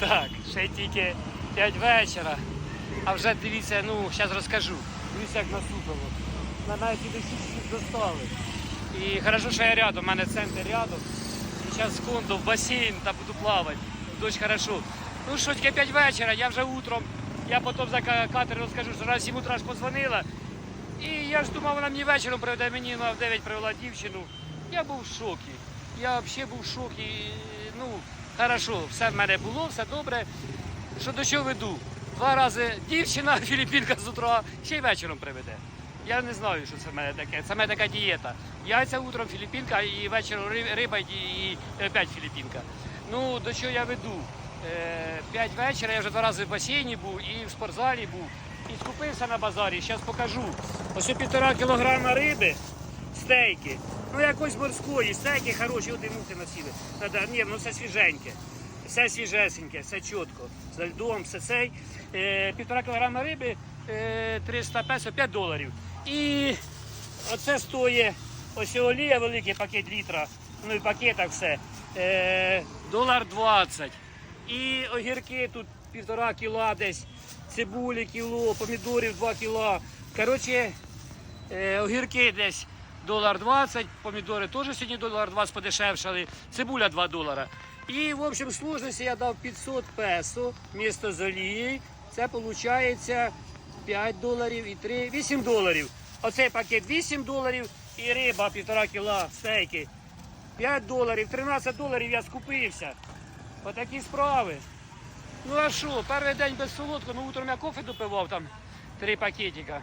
Так, ще тільки 5 вечора. А вже дивіться, ну, зараз розкажу. Дивіться, як насупило. На навіть і всіх достали. І хорошо, що я рядом, у мене центр рядом. І зараз секунду в басейн та буду плавати. Дощ хорошо. Ну що, тільки 5 вечора, я вже утром. Я потім за ка- катер розкажу, що раз 7 утра ж позвонила. І я ж думав, вона мені вечором приведе мені на 9 привела дівчину. Я був в шокі. Я взагалі був в шокі. Ну, хорошо, все в мене було, все добре. Що до чого веду? Два рази дівчина, філіппінка з утра, ще й вечором приведе. Я не знаю, що це в мене таке. Це в мене така дієта. Яйця утром філіппінка і вечором риба і, опять філіппінка. Ну, до чого я веду? Е, П'ять вечора, я вже два рази в басейні був і в спортзалі був. І скупився на базарі, зараз покажу. Ось півтора кілограма риби, стейки. Ну якось морської, стейки хороші, і мухи насіли. Ні, ну все свіженьке. Все свіжесеньке, все чітко. З льдом, все цей. Е, півтора кілограма риби, е, 300 песо, 5 доларів. І оце стоїть ось олія, великий пакет літра, ну і пакетах все. Е, долар 20. І огірки тут півтора кіла десь, цибулі кіло, помідорів 2 кіла. Коротше, Е, огірки десь долар 20, помідори теж сьогодні долар 20 подешевшали, цибуля 2 долара. І в общем сложності я дав 500 песо місто з олією. Це виходить 5 доларів і 3, 8 доларів. Оцей пакет 8 доларів і риба 1,5 кіла стейки 5 доларів, 13 доларів я скупився. Отакі справи. Ну а що, перший день без солодкого, ну утром я кофе допивав там три пакетика.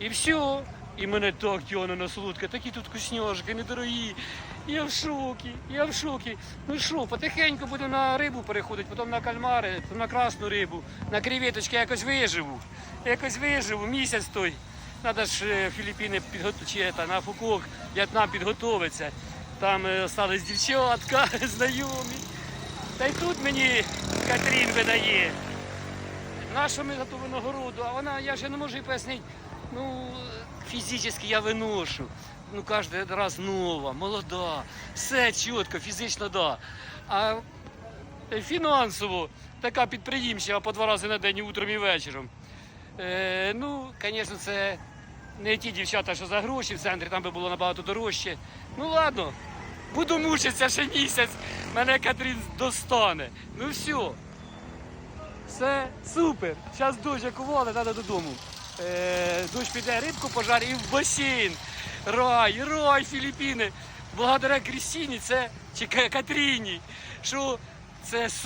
І все. І мене так тягне на солодке, такі тут вкусняшки, недорогі. Я в шокі, я в шокі. Ну що, потихеньку буду на рибу переходити, потім на кальмари, потім на красну рибу, на креветочки якось виживу. Якось виживу, місяць той. Треба ж е, Філіппіни підготувати, на Фукок, В'єтнам підготовитися. Там е, дівчатка, знайомі. Та й тут мені Катрін видає. Нашу ми за ту винагороду, а вона, я вже не можу їй пояснити, ну, фізично я виношу. Ну, кожен раз нова, молода, все чітко, фізично да. А фінансово така підприємча по два рази на день, утром і вечором. Е, ну, звісно, це не ті дівчата, що за гроші в центрі, там би було набагато дорожче. Ну ладно, буду мучитися ще місяць, мене Катрін достане. Ну все. Все супер. Зараз дощ як ували, треба додому. Е, дощ піде, рибку пожар і в басейн. Рай, рай, Філіппіни. Благодаря Крістіні, це чи Катріні, що це супер.